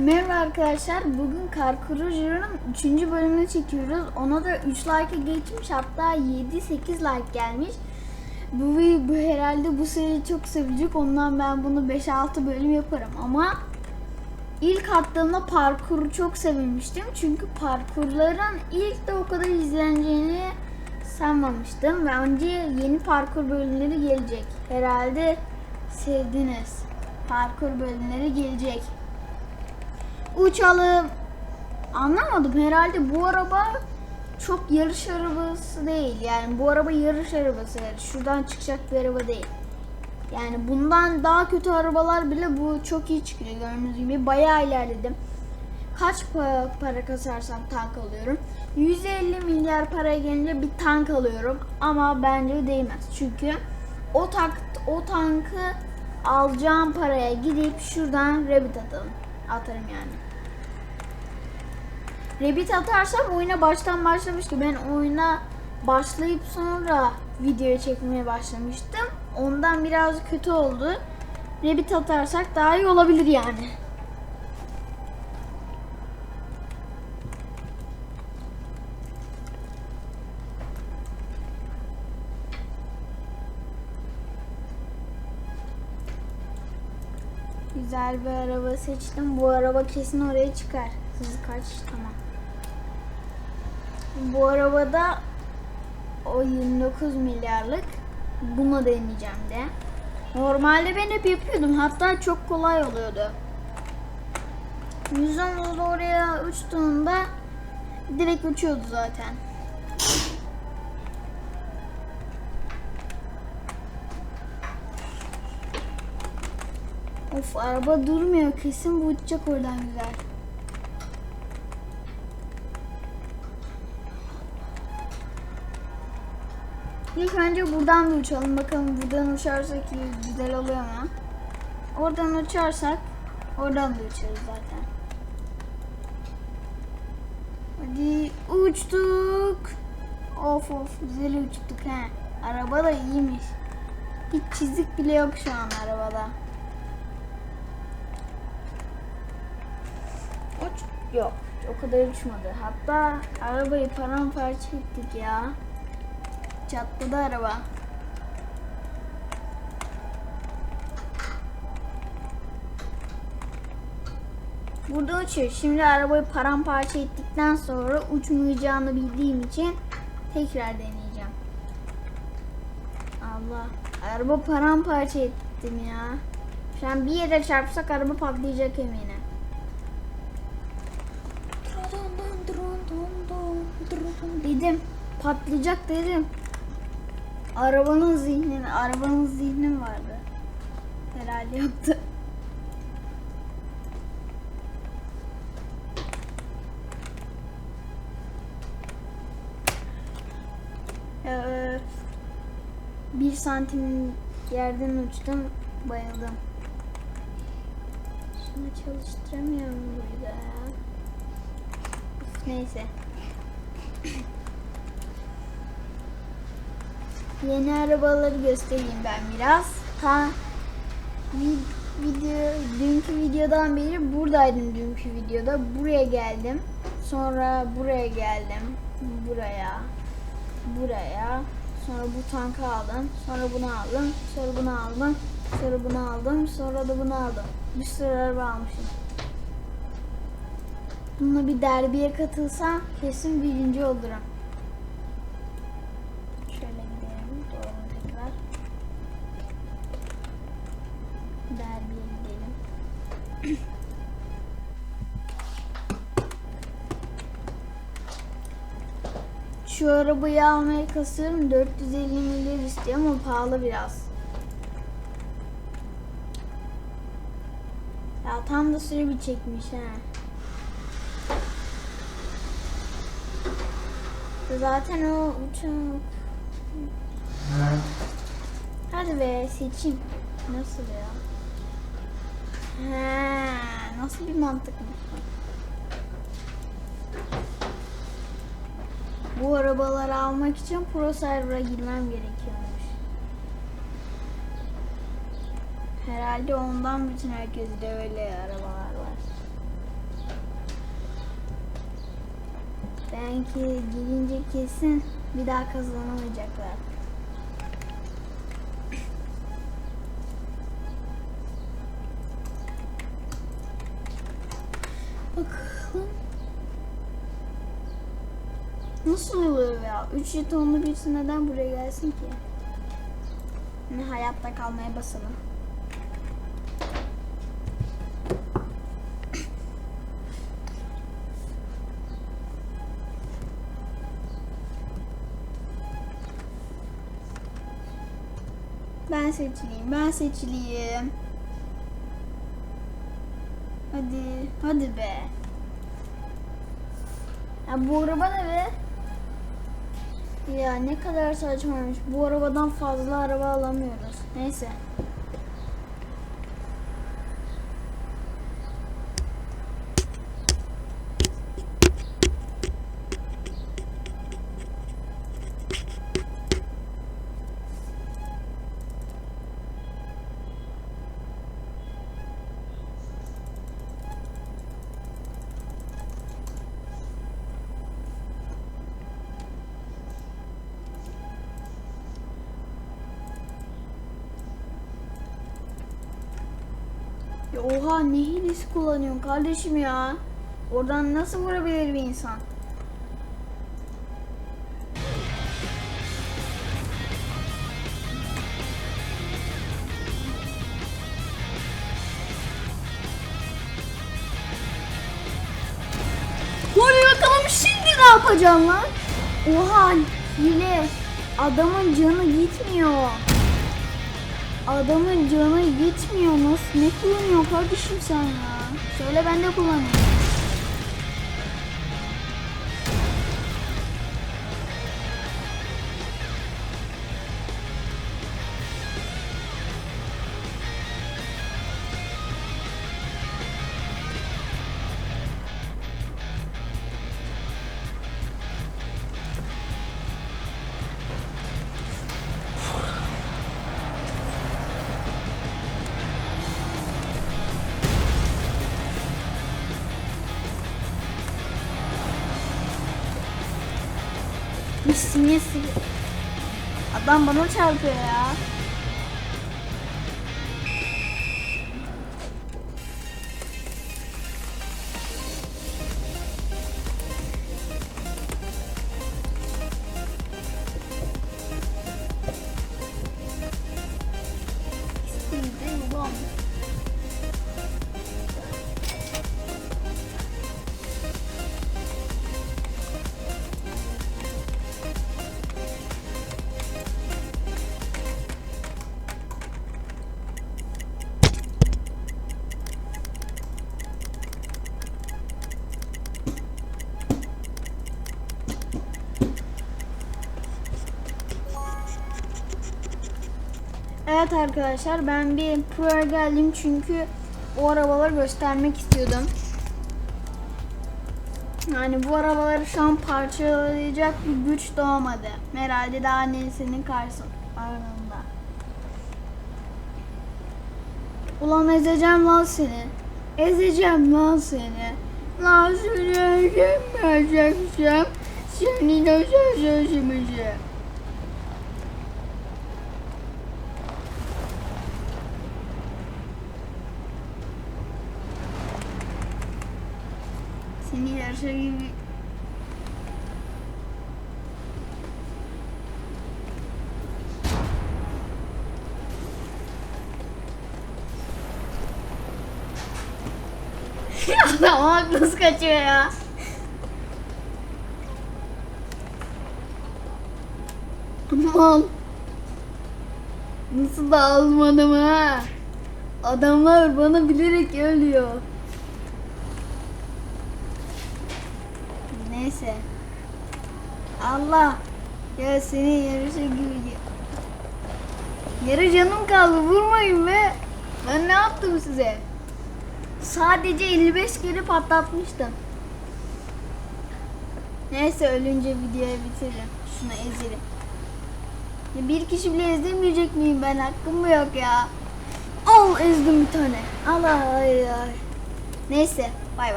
Merhaba arkadaşlar. Bugün Karkurucu'nun 3. bölümünü çekiyoruz. Ona da 3 like'a geçmiş. Hatta 7-8 like gelmiş. Bu, bu herhalde bu seri çok sevecek. Ondan ben bunu 5-6 bölüm yaparım. Ama ilk attığımda parkuru çok sevinmiştim. Çünkü parkurların ilk de o kadar izleneceğini sanmamıştım. Bence yeni parkur bölümleri gelecek. Herhalde sevdiniz. Parkur bölümleri gelecek. Uçalım. Anlamadım herhalde bu araba çok yarış arabası değil. Yani bu araba yarış arabası. Yani şuradan çıkacak bir araba değil. Yani bundan daha kötü arabalar bile bu çok iyi çıkıyor gördüğünüz gibi. Bayağı ilerledim. Kaç para, para kasarsam tank alıyorum. 150 milyar paraya gelince bir tank alıyorum. Ama bence değmez. Çünkü o tank, o tankı alacağım paraya gidip şuradan rabbit atalım. Atarım yani. Rabbit atarsam oyuna baştan başlamış ki ben oyuna başlayıp sonra videoyu çekmeye başlamıştım. Ondan biraz kötü oldu. Rabbit atarsak daha iyi olabilir yani. Güzel bir araba seçtim. Bu araba kesin oraya çıkar. Hızı kaç? Tamam. Bu arabada o 29 milyarlık bunu deneyeceğim de. Normalde ben hep yapıyordum. Hatta çok kolay oluyordu. Yüzden oraya uçtuğunda direkt uçuyordu zaten. Of araba durmuyor kesin bu uçacak oradan güzel. İlk önce buradan da uçalım bakalım buradan uçarsak güzel oluyor mu? Oradan uçarsak oradan da uçarız zaten. Hadi uçtuk. Of of güzel uçtuk he. Araba da iyiymiş. Hiç çizik bile yok şu an arabada. Uç yok. O kadar uçmadı. Hatta arabayı paramparça ettik ya. Çatladı araba. Burada uçuyor. Şimdi arabayı paramparça ettikten sonra uçmayacağını bildiğim için tekrar deneyeceğim. Allah. Araba paramparça ettim ya. Şu an bir yere çarpsak araba patlayacak eminim. Dedim. Patlayacak dedim. Arabanın zihni, arabanın zihni vardı. Herhalde yoktu. Ee, bir santim yerden uçtum, bayıldım. Şunu çalıştıramıyorum burada. Neyse. Yeni arabaları göstereyim ben biraz. Ha vi- video dünkü videodan beri buradaydım dünkü videoda. Buraya geldim. Sonra buraya geldim. Buraya. Buraya. Sonra bu tankı aldım. Sonra bunu aldım. Sonra bunu aldım. Sonra bunu aldım. Sonra da bunu aldım. Bir sürü araba almışım. Bununla bir derbiye katılsam kesin birinci olurum. Derbiye gidelim. Şu arabayı almaya kasıyorum. 450 milyar istiyor ama pahalı biraz. Ya tam da süre bir çekmiş ha. Zaten o uçak. Hadi be seçeyim. Nasıl ya? He, nasıl bir mantık bu? Bu arabaları almak için Pro Server'a girmem gerekiyormuş. Herhalde ondan bütün herkeste öyle arabalar var. Belki girince kesin bir daha kazanamayacaklar. Nasıl oluyor ya? 3 jetonlu birisi neden buraya gelsin ki? Ne hayatta kalmaya basalım. Ben seçileyim, ben seçileyim. Hadi, hadi be. Ya bu araba ne be? Ya ne kadar saçmaymış. Bu arabadan fazla araba alamıyoruz. Neyse. Ya oha ne hilesi kullanıyorsun kardeşim ya? Oradan nasıl vurabilir bir insan? Hadi bakalım şimdi ne yapacağım lan? Oha hile. Adamın canı gitmiyor. Adamın canı gitmiyor. Nasıl? Ne kullanıyor kardeşim sen ya? Söyle ben de kullanayım. Sinir sinir. Adam bana çarpıyor ya. Evet arkadaşlar ben bir pro'ya geldim çünkü o arabaları göstermek istiyordum. Yani bu arabaları şu an parçalayacak bir güç doğmadı. Herhalde daha annesinin karşısında. Ulan ezeceğim lan seni. Ezeceğim lan seni. Lan seni ezemeyeceğim. Seni nasıl ezemeyeceğim? Yarışa gibi Adam nasıl kaçıyor ya? Aman. Nasıl da almadım ha? Adamlar bana bilerek ölüyor. Neyse. Allah. Ya seni yarışa gibi. Yarı canım kaldı. Vurmayın be. Ben ne yaptım size? Sadece 55 kere patlatmıştım. Neyse ölünce videoyu bitiririm. Şunu ezelim. Ya bir kişi bile ezemeyecek miyim ben? Hakkım mı yok ya? Al ezdim bir tane. Allah ay ay. Neyse bay bay.